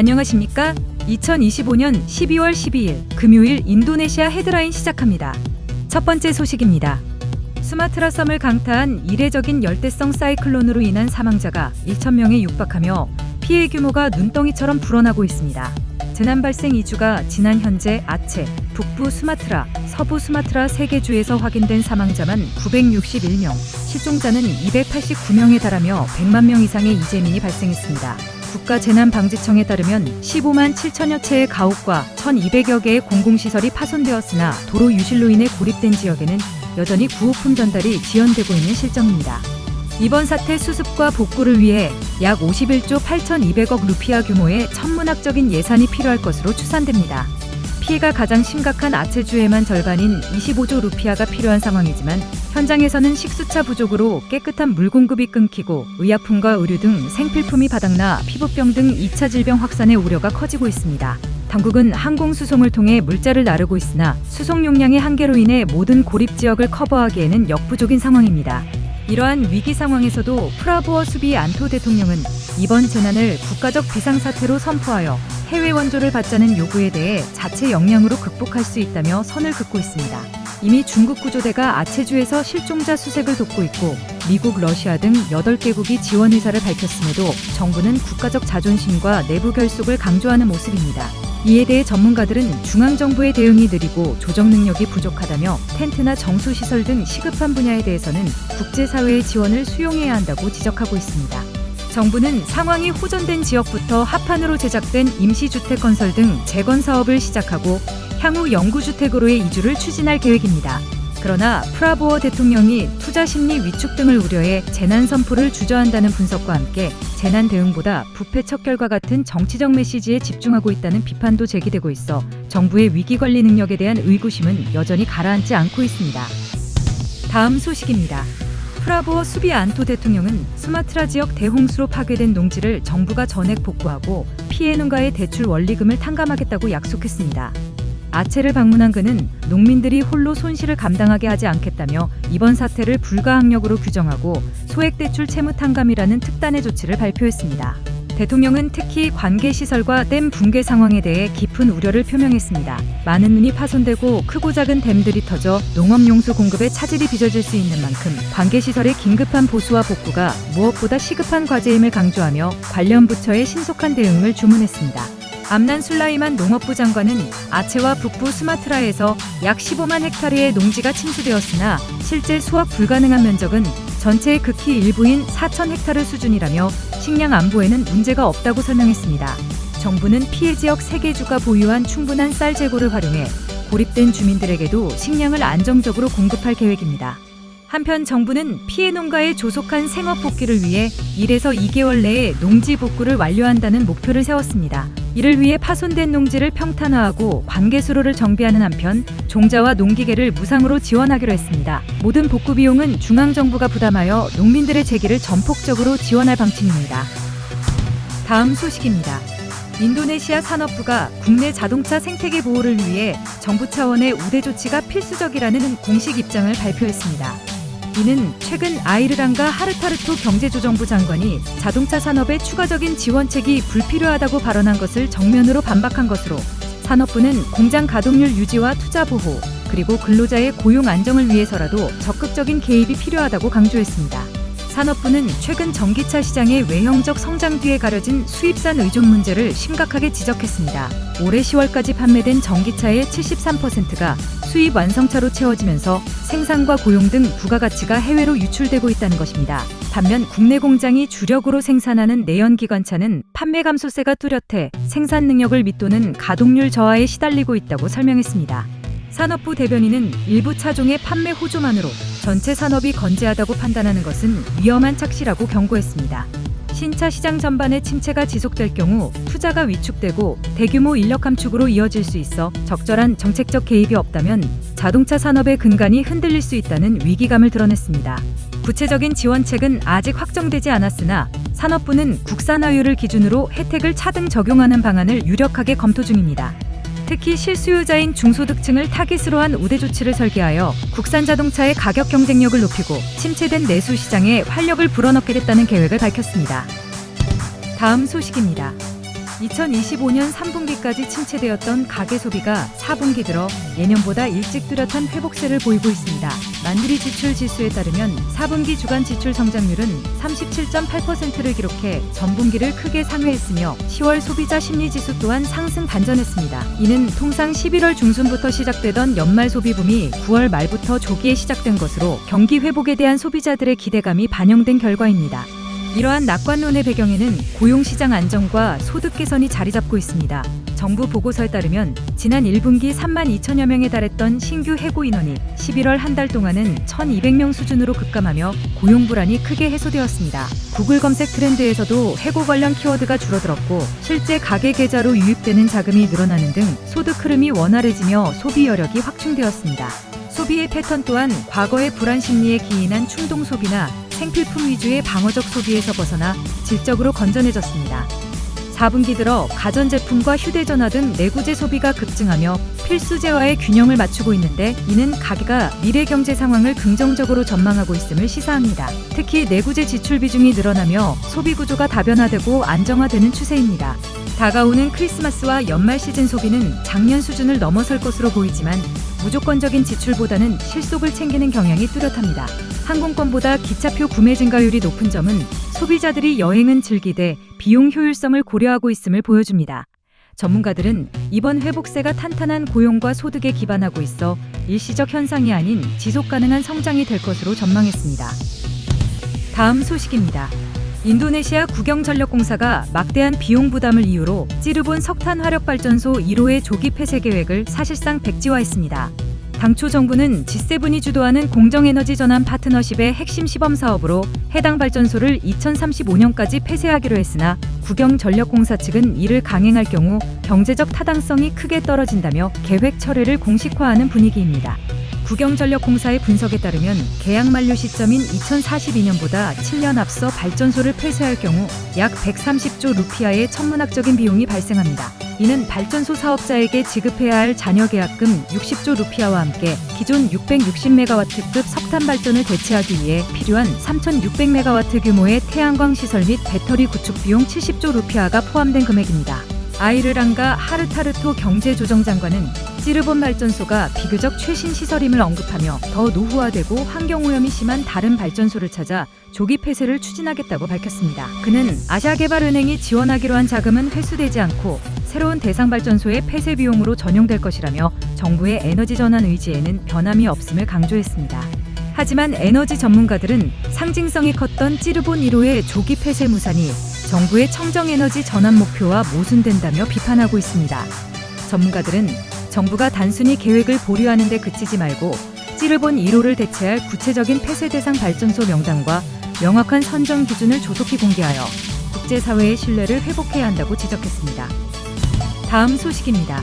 안녕하십니까? 2025년 12월 12일 금요일 인도네시아 헤드라인 시작합니다. 첫 번째 소식입니다. 수마트라 섬을 강타한 이례적인 열대성 사이클론으로 인한 사망자가 1,000명에 육박하며 피해 규모가 눈덩이처럼 불어나고 있습니다. 재난 발생 이주가 지난 현재 아체, 북부 수마트라, 서부 수마트라 세 개 주에서 확인된 사망자만 961명, 실종자는 289명에 달하며 100만 명 이상의 이재민이 발생했습니다. 국가재난방지청에 따르면 15만 7천여 채의 가옥과 1,200여 개의 공공시설이 파손되었으나 도로 유실로 인해 고립된 지역에는 여전히 구호품 전달이 지연되고 있는 실정입니다. 이번 사태 수습과 복구를 위해 약 51조 8,200억 루피아 규모의 천문학적인 예산이 필요할 것으로 추산됩니다. 피해가 가장 심각한 아체주에만 절반인 25조 루피아가 필요한 상황이지만 현장에서는 식수차 부족으로 깨끗한 물 공급이 끊기고 의약품과 의류 등 생필품이 바닥나 피부병 등 2차 질병 확산의 우려가 커지고 있습니다. 당국은 항공 수송을 통해 물자를 나르고 있으나 수송 용량의 한계로 인해 모든 고립 지역을 커버하기에는 역부족인 상황입니다. 이러한 위기 상황에서도 프라보어 수비 안토 대통령은 이번 재난을 국가적 비상사태로 선포하여 해외 원조를 받자는 요구에 대해 자체 역량으로 극복할 수 있다며 선을 긋고 있습니다. 이미 중국 구조대가 아체주에서 실종자 수색을 돕고 있고 미국, 러시아 등 8개국이 지원 의사를 밝혔음에도 정부는 국가적 자존심과 내부 결속을 강조하는 모습입니다. 이에 대해 전문가들은 중앙정부의 대응이 느리고 조정 능력이 부족하다며 텐트나 정수시설 등 시급한 분야에 대해서는 국제사회의 지원을 수용해야 한다고 지적하고 있습니다. 정부는 상황이 호전된 지역부터 합판으로 제작된 임시주택 건설 등 재건 사업을 시작하고 향후 영구주택으로의 이주를 추진할 계획입니다. 그러나 프라보어 대통령이 투자 심리 위축 등을 우려해 재난 선포를 주저한다는 분석과 함께 재난 대응보다 부패 척결과 같은 정치적 메시지에 집중하고 있다는 비판도 제기되고 있어 정부의 위기 관리 능력에 대한 의구심은 여전히 가라앉지 않고 있습니다. 다음 소식입니다. 프라보어 수비 안토 대통령은 수마트라 지역 대홍수로 파괴된 농지를 정부가 전액 복구하고 피해 농가의 대출 원리금을 탕감하겠다고 약속했습니다. 아체를 방문한 그는 농민들이 홀로 손실을 감당하게 하지 않겠다며 이번 사태를 불가항력으로 규정하고 소액 대출 채무 탕감이라는 특단의 조치를 발표했습니다. 대통령은 특히 관계 시설과 댐 붕괴 상황에 대해 깊은 우려를 표명했습니다. 많은 눈이 파손되고 크고 작은 댐들이 터져 농업용수 공급에 차질이 빚어질 수 있는 만큼 관계 시설의 긴급한 보수와 복구가 무엇보다 시급한 과제임을 강조하며 관련 부처의 신속한 대응을 주문했습니다. 암난 술라이만 농업부 장관은 아체와 북부 스마트라에서 약 15만 헥타르의 농지가 침수되었으나 실제 수확 불가능한 면적은 전체의 극히 일부인 4천 헥타르 수준이라며 식량 안보에는 문제가 없다고 설명했습니다. 정부는 피해 지역 3개 주가 보유한 충분한 쌀 재고를 활용해 고립된 주민들에게도 식량을 안정적으로 공급할 계획입니다. 한편 정부는 피해 농가의 조속한 생업 복귀를 위해 1에서 2개월 내에 농지 복구를 완료한다는 목표를 세웠습니다. 이를 위해 파손된 농지를 평탄화하고 관계수로를 정비하는 한편 종자와 농기계를 무상으로 지원하기로 했습니다. 모든 복구 비용은 중앙정부가 부담하여 농민들의 재기를 전폭적으로 지원할 방침입니다. 다음 소식입니다. 인도네시아 산업부가 국내 자동차 생태계 보호를 위해 정부 차원의 우대 조치가 필수적이라는 공식 입장을 발표했습니다. 이는 최근 아이르랑가 하르타르토 경제조정부 장관이 자동차 산업의 추가적인 지원책이 불필요하다고 발언한 것을 정면으로 반박한 것으로 산업부는 공장 가동률 유지와 투자 보호 그리고 근로자의 고용 안정을 위해서라도 적극적인 개입이 필요하다고 강조했습니다. 산업부는 최근 전기차 시장의 외형적 성장 뒤에 가려진 수입산 의존 문제를 심각하게 지적했습니다. 올해 10월까지 판매된 전기차의 73%가 수입 완성차로 채워지면서 생산과 고용 등 부가가치가 해외로 유출되고 있다는 것입니다. 반면 국내 공장이 주력으로 생산하는 내연기관차는 판매 감소세가 뚜렷해 생산 능력을 밑도는 가동률 저하에 시달리고 있다고 설명했습니다. 산업부 대변인은 일부 차종의 판매 호조만으로 전체 산업이 건재하다고 판단하는 것은 위험한 착시라고 경고했습니다. 신차 시장 전반의 침체가 지속될 경우 투자가 위축되고 대규모 인력 감축으로 이어질 수 있어 적절한 정책적 개입이 없다면 자동차 산업의 근간이 흔들릴 수 있다는 위기감을 드러냈습니다. 구체적인 지원책은 아직 확정되지 않았으나 산업부는 국산화율을 기준으로 혜택을 차등 적용하는 방안을 유력하게 검토 중입니다. 특히 실수요자인 중소득층을 타깃으로 한 우대 조치를 설계하여 국산 자동차의 가격 경쟁력을 높이고 침체된 내수 시장에 활력을 불어넣게 됐다는 계획을 밝혔습니다. 다음 소식입니다. 2025년 3분기까지 침체되었던 가계 소비가 4분기 들어 예년보다 일찍 뚜렷한 회복세를 보이고 있습니다. 만드리 지출 지수에 따르면 4분기 주간 지출 성장률은 37.8%를 기록해 전분기를 크게 상회했으며 10월 소비자 심리 지수 또한 상승 반전했습니다. 이는 통상 11월 중순부터 시작되던 연말 소비 붐이 9월 말부터 조기에 시작된 것으로 경기 회복에 대한 소비자들의 기대감이 반영된 결과입니다. 이러한 낙관론의 배경에는 고용시장 안정과 소득 개선이 자리 잡고 있습니다. 정부 보고서에 따르면 지난 1분기 3만 2천여 명에 달했던 신규 해고 인원이 11월 한 달 동안은 1,200명 수준으로 급감하며 고용 불안이 크게 해소되었습니다. 구글 검색 트렌드에서도 해고 관련 키워드가 줄어들었고 실제 가계 계좌로 유입되는 자금이 늘어나는 등 소득 흐름이 원활해지며 소비 여력이 확충되었습니다. 소비의 패턴 또한 과거의 불안 심리에 기인한 충동 소비나 생필품 위주의 방어적 소비에서 벗어나 질적으로 건전해졌습니다. 4분기 들어 가전제품과 휴대전화 등 내구재 소비가 급증하며 필수재와의 균형을 맞추고 있는데 이는 가계가 미래 경제 상황을 긍정적으로 전망하고 있음을 시사합니다. 특히 내구재 지출 비중이 늘어나며 소비 구조가 다변화되고 안정화되는 추세입니다. 다가오는 크리스마스와 연말 시즌 소비는 작년 수준을 넘어설 것으로 보이지만 무조건적인 지출보다는 실속을 챙기는 경향이 뚜렷합니다. 항공권보다 기차표 구매 증가율이 높은 점은 소비자들이 여행은 즐기되 비용 효율성을 고려하고 있음을 보여줍니다. 전문가들은 이번 회복세가 탄탄한 고용과 소득에 기반하고 있어 일시적 현상이 아닌 지속 가능한 성장이 될 것으로 전망했습니다. 다음 소식입니다. 인도네시아 국영전력공사가 막대한 비용 부담을 이유로 찌르본 석탄 화력 발전소 1호의 조기 폐쇄 계획을 사실상 백지화했습니다. 당초 정부는 G7이 주도하는 공정에너지 전환 파트너십의 핵심 시범 사업으로 해당 발전소를 2035년까지 폐쇄하기로 했으나 국영전력공사 측은 이를 강행할 경우 경제적 타당성이 크게 떨어진다며 계획 철회를 공식화하는 분위기입니다. 국영전력공사의 분석에 따르면 계약 만료 시점인 2042년보다 7년 앞서 발전소를 폐쇄할 경우 약 130조 루피아의 천문학적인 비용이 발생합니다. 이는 발전소 사업자에게 지급해야 할 잔여 계약금 60조 루피아와 함께 기존 660메가와트급 석탄 발전을 대체하기 위해 필요한 3,600메가와트 규모의 태양광 시설 및 배터리 구축 비용 70조 루피아가 포함된 금액입니다. 아이르랑가 하르타르토 경제조정 장관은 찌르본 발전소가 비교적 최신 시설임을 언급하며 더 노후화되고 환경오염이 심한 다른 발전소를 찾아 조기 폐쇄를 추진하겠다고 밝혔습니다. 그는 아시아개발은행이 지원하기로 한 자금은 회수되지 않고 새로운 대상 발전소의 폐쇄 비용으로 전용될 것이라며 정부의 에너지 전환 의지에는 변함이 없음을 강조했습니다. 하지만 에너지 전문가들은 상징성이 컸던 찌르본 1호의 조기 폐쇄 무산이 정부의 청정에너지 전환 목표와 모순된다며 비판하고 있습니다. 전문가들은 정부가 단순히 계획을 보류하는 데 그치지 말고 찌르본 1호를 대체할 구체적인 폐쇄 대상 발전소 명단과 명확한 선정 기준을 조속히 공개하여 국제사회의 신뢰를 회복해야 한다고 지적했습니다. 다음 소식입니다.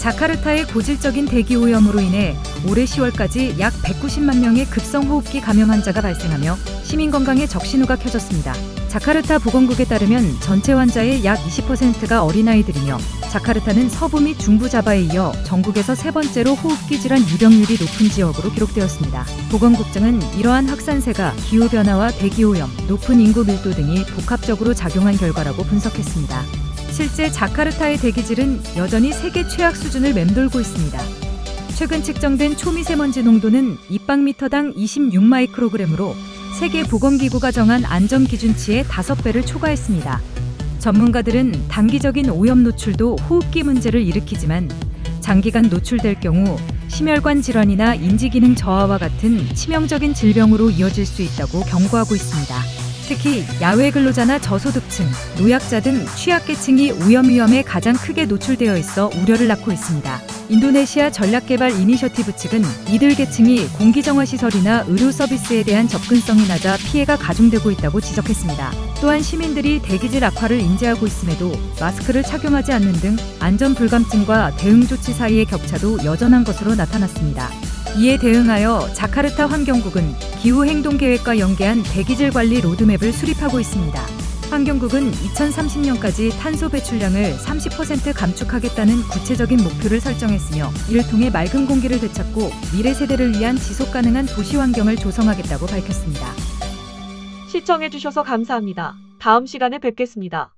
자카르타의 고질적인 대기 오염으로 인해 올해 10월까지 약 190만 명의 급성 호흡기 감염 환자가 발생하며 시민 건강에 적신호가 켜졌습니다. 자카르타 보건국에 따르면 전체 환자의 약 20%가 어린아이들이며 자카르타는 서부 및 중부 자바에 이어 전국에서 세 번째로 호흡기 질환 유병률이 높은 지역으로 기록되었습니다. 보건국장은 이러한 확산세가 기후변화와 대기오염, 높은 인구 밀도 등이 복합적으로 작용한 결과라고 분석했습니다. 실제 자카르타의 대기질은 여전히 세계 최악 수준을 맴돌고 있습니다. 최근 측정된 초미세먼지 농도는 입방미터당 26마이크로그램으로 세계 보건기구가 정한 안전 기준치의 5배를 초과했습니다. 전문가들은 단기적인 오염 노출도 호흡기 문제를 일으키지만 장기간 노출될 경우 심혈관 질환이나 인지기능 저하와 같은 치명적인 질병으로 이어질 수 있다고 경고하고 있습니다. 특히 야외 근로자나 저소득층, 노약자 등 취약계층이 오염 위험에 가장 크게 노출되어 있어 우려를 낳고 있습니다. 인도네시아 전략개발 이니셔티브 측은 이들 계층이 공기정화 시설이나 의료 서비스에 대한 접근성이 낮아 피해가 가중되고 있다고 지적했습니다. 또한 시민들이 대기질 악화를 인지하고 있음에도 마스크를 착용하지 않는 등 안전 불감증과 대응 조치 사이의 격차도 여전한 것으로 나타났습니다. 이에 대응하여 자카르타 환경국은 기후 행동 계획과 연계한 대기질 관리 로드맵을 수립하고 있습니다. 환경국은 2030년까지 탄소 배출량을 30% 감축하겠다는 구체적인 목표를 설정했으며 이를 통해 맑은 공기를 되찾고 미래 세대를 위한 지속 가능한 도시 환경을 조성하겠다고 밝혔습니다. 시청해주셔서 감사합니다. 다음 시간에 뵙겠습니다.